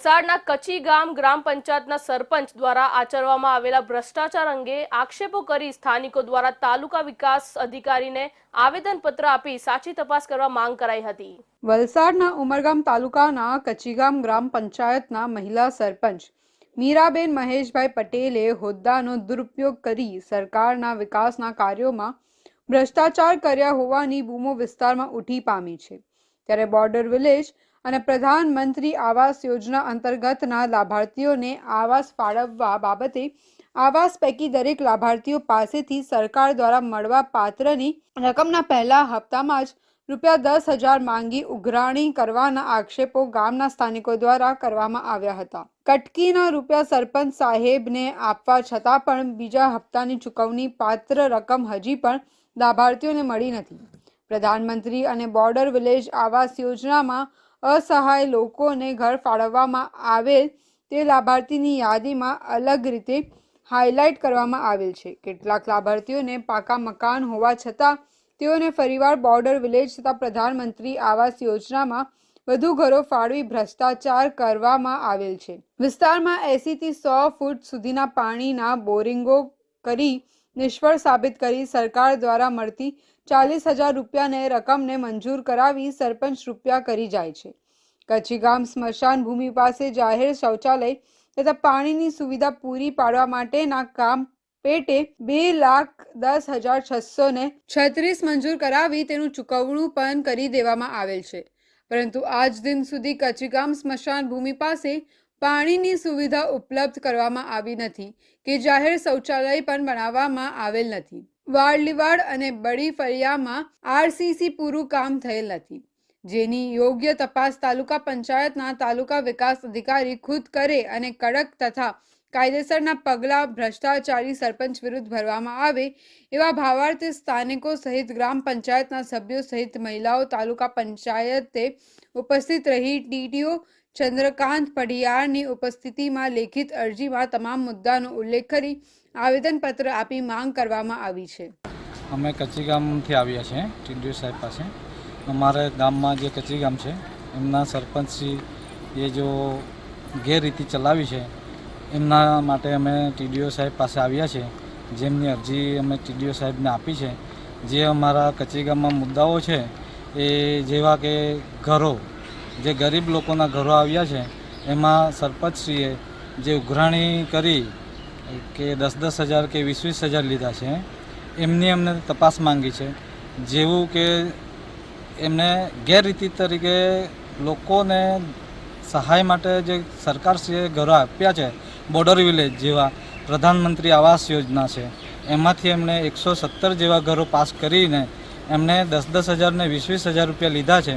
વલસાડના કચ્છી ગામ ગ્રામ પંચાયતના સરપંચ દ્વારા આચરવામાં આવેલા ભ્રષ્ટાચાર અંગે આક્ષેપો કરી સ્થાનિકો દ્વારા તાલુકા વિકાસ અધિકારીને આવેદનપત્ર આપી સાચી તપાસ કરવા માંગ કરાઈ હતી. વલસાડના ઉમરગામ તાલુકાના કચીગામ ગ્રામ પંચાયતના મહિલા સરપંચ મીરાબેન મહેશભાઈ પટેલે હોદ્દાનો દુરુપયોગ કરી સરકારના વિકાસના કાર્યોમાં ભ્રષ્ટાચાર કર્યા હોવાની બૂમો વિસ્તારમાં ઉઠી પામી છે. ત્યારે બોર્ડર વિલેજ અને પ્રધાનમંત્રી આવાસ યોજના અંતર્ગતના લાભાર્થીઓને આવાસ ફાળવવા બાબતે આવાસ પૈકી દરેક લાભાર્થીઓ પાસેથી સરકાર દ્વારા મળવા પાત્રની રકમના પહેલા હપ્તામાં જ રૂપિયા દસ હજાર માંગી ઉઘરાણી કરવાના આક્ષેપો ગામના સ્થાનિકો દ્વારા કરવામાં આવ્યા હતા. કટકીના રૂપિયા સરપંચ સાહેબને આપવા છતાં પણ બીજા હપ્તાની ચૂકવણી પાત્ર રકમ હજી પણ લાભાર્થીઓને મળી નથી. પ્રધાનમંત્રી અને બોર્ડર વિલેજ આવાસ યોજનામાં અસહાય લોકોને ઘર ફાળવવામાં આવેલ તે લાભાર્થીની યાદીમાં અલગ રીતે હાઇલાઇટ કરવામાં આવેલ છે. કેટલાક લાભાર્થીઓને પાકા મકાન હોવા છતાં તેઓને ફરીવાર બોર્ડર વિલેજ તથા પ્રધાનમંત્રી આવાસ યોજનામાં વધુ ઘરો ફાળવી ભ્રષ્ટાચાર કરવામાં આવેલ છે. વિસ્તારમાં એંસીથી સો ફૂટ સુધીના પાણીના બોરિંગો કરી નિષ્ફળ સાબિત કરી સરકાર દ્વારા મળતી ચાલીસ હજાર રૂપિયાને રકમને મંજૂર કરાવી સરપંચ રૂપિયા કરી જાય છે. કચ્છી ગામ સ્મશાન ભૂમિ પાસે જાહેર શૌચાલય તથા પાણીની સુવિધા પૂરી પાડવા માટેના કામ પેટે બે લાખ દસ હજાર છસો ને છત્રીસ મંજૂર કરાવી તેનું ચૂકવણું પણ કરી દેવામાં આવેલ છે. પરંતુ આજ દિન સુધી કચ્છીગામ સ્મશાન ભૂમિ પાસે પાણીની સુવિધા ઉપલબ્ધ કરવામાં આવી નથી કે જાહેર શૌચાલય પણ બનાવવામાં આવેલ નથી. વાડલીવાડ અને બડી ફળિયામાં આરસીસી પૂરું કામ થયેલ નથી. જેની યોગ્ય તપાસ તાલુકા પંચાયતના તાલુકા વિકાસ અધિકારી ખુદ કરે અને કડક તથા કાયદેસરના પગલાં ભ્રષ્ટાચારી સરપંચ વિરુદ્ધ ભરવામાં આવે એવા ભાવાર્થી સ્થાનિકો સહિત ગ્રામ પંચાયતના સભ્યો સહિત મહિલાઓ તાલુકા પંચાયતે ઉપસ્થિત રહી ડીડીઓ ચંદ્રકાંત પઢિયારની ઉપસ્થિતિમાં લેખિત અરજીમાં તમામ મુદ્દાનો ઉલ્લેખ કરી આવેદનપત્ર આપી માંગ કરવામાં આવી છે. અમે કચ્છી ગામથી આવ્યા છીએ ટીડીઓ સાહેબ પાસે. અમારા ગામમાં જે કચ્છી ગામ છે, એમના સરપંચશ્રી એ જો ગેરરીતિ ચલાવી છે એમના માટે અમે ટીડીઓ સાહેબ પાસે આવ્યા છે, જેમની અરજી અમે ટીડીઓ સાહેબને આપી છે. જે અમારા કચરીગામમાં મુદ્દાઓ છે, એ જેવા કે ઘરો, જે ગરીબ લોકોના ઘરો આવ્યા છે, એમાં સરપંચશ્રીએ જે ઉઘરાણી કરી કે દસ દસ હજાર કે વીસ વીસ હજાર લીધા છે, એમની અમને તપાસ માંગી છે. જેવું કે એમને ગેરરીતિ તરીકે લોકોને સહાય માટે જે સરકારશ્રીએ ઘરો આપ્યા છે બોર્ડર વિલેજ જેવા પ્રધાનમંત્રી આવાસ યોજના છે. એમાંથી એમણે એકસો સત્તર જેવા ઘરો પાસ કરીને એમને દસ દસ હજાર ને વીસ વીસ હજાર રૂપિયા લીધા છે.